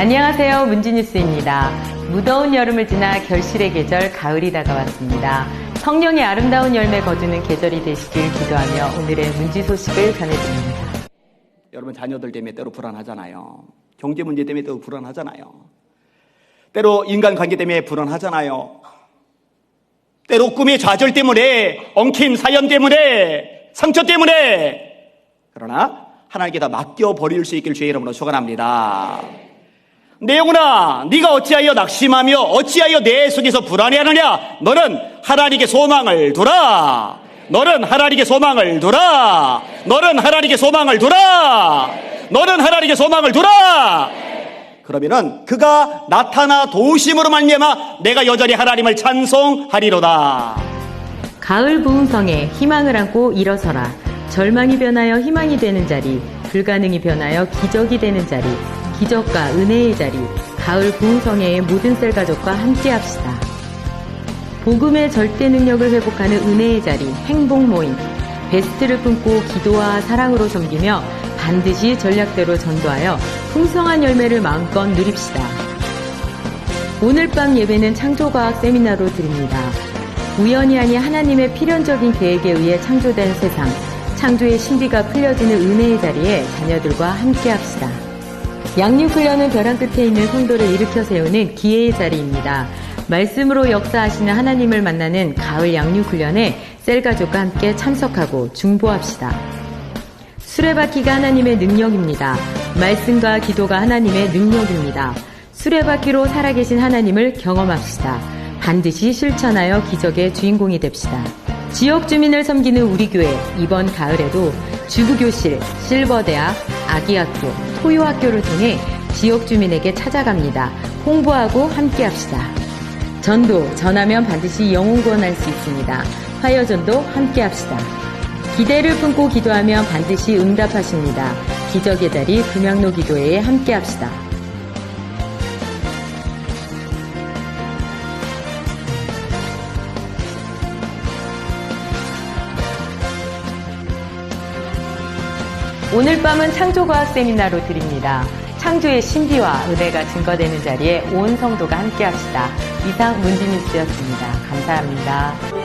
안녕하세요. 문지뉴스입니다. 무더운 여름을 지나 결실의 계절 가을이 다가왔습니다. 성령의 아름다운 열매 거두는 계절이 되시길 기도하며 오늘의 문지 소식을 전해드립니다. 여러분 자녀들 때문에 때로 불안하잖아요. 경제 문제 때문에 때로 불안하잖아요. 때로 인간 관계 때문에 불안하잖아요. 때로 꿈의 좌절 때문에 엉킨 사연 때문에 상처 때문에 그러나 하나님께 다 맡겨 버릴 수 있길 주의 이름으로 축원합니다. 내 영혼아, 네가 어찌하여 낙심하며 어찌하여 내 속에서 불안해하느냐? 너는 하나님께 소망을 두라. 너는 하나님께 소망을 두라. 너는 하나님께 소망을 두라. 너는 하나님께 소망을 두라. 그러면은 그가 나타나 도우심으로 말미암아 내가 여전히 하나님을 찬송하리로다. 가을 부흥성에 희망을 안고 일어서라. 절망이 변하여 희망이 되는 자리, 불가능이 변하여 기적이 되는 자리, 기적과 은혜의 자리, 가을 부흥성회의 모든 셀 가족과 함께 합시다. 복음의 절대 능력을 회복하는 은혜의 자리, 행복 모임, 베스트를 품고 기도와 사랑으로 섬기며 반드시 전략대로 전도하여 풍성한 열매를 마음껏 누립시다. 오늘 밤 예배는 창조과학 세미나로 드립니다. 우연이 아닌 하나님의 필연적인 계획에 의해 창조된 세상, 창조의 신비가 풀려지는 은혜의 자리에 자녀들과 함께 합시다. 양육훈련은 벼랑 끝에 있는 성도를 일으켜 세우는 기회의 자리입니다. 말씀으로 역사하시는 하나님을 만나는 가을 양육훈련에 셀가족과 함께 참석하고 중보합시다. 수레바퀴가 하나님의 능력입니다. 말씀과 기도가 하나님의 능력입니다. 수레바퀴로 살아계신 하나님을 경험합시다. 반드시 실천하여 기적의 주인공이 됩시다. 지역 주민을 섬기는 우리 교회 이번 가을에도 주부교실, 실버대학, 아기학교, 토요학교를 통해 지역 주민에게 찾아갑니다. 홍보하고 함께합시다. 전도, 전하면 반드시 영혼 구원할 수 있습니다. 화여전도 함께합시다. 기대를 품고 기도하면 반드시 응답하십니다. 기적의 자리 금양로 기도회에 함께합시다. 오늘 밤은 창조과학 세미나로 드립니다. 창조의 신비와 은혜가 증거되는 자리에 온 성도가 함께합시다. 이상 문지뉴스였습니다. 감사합니다.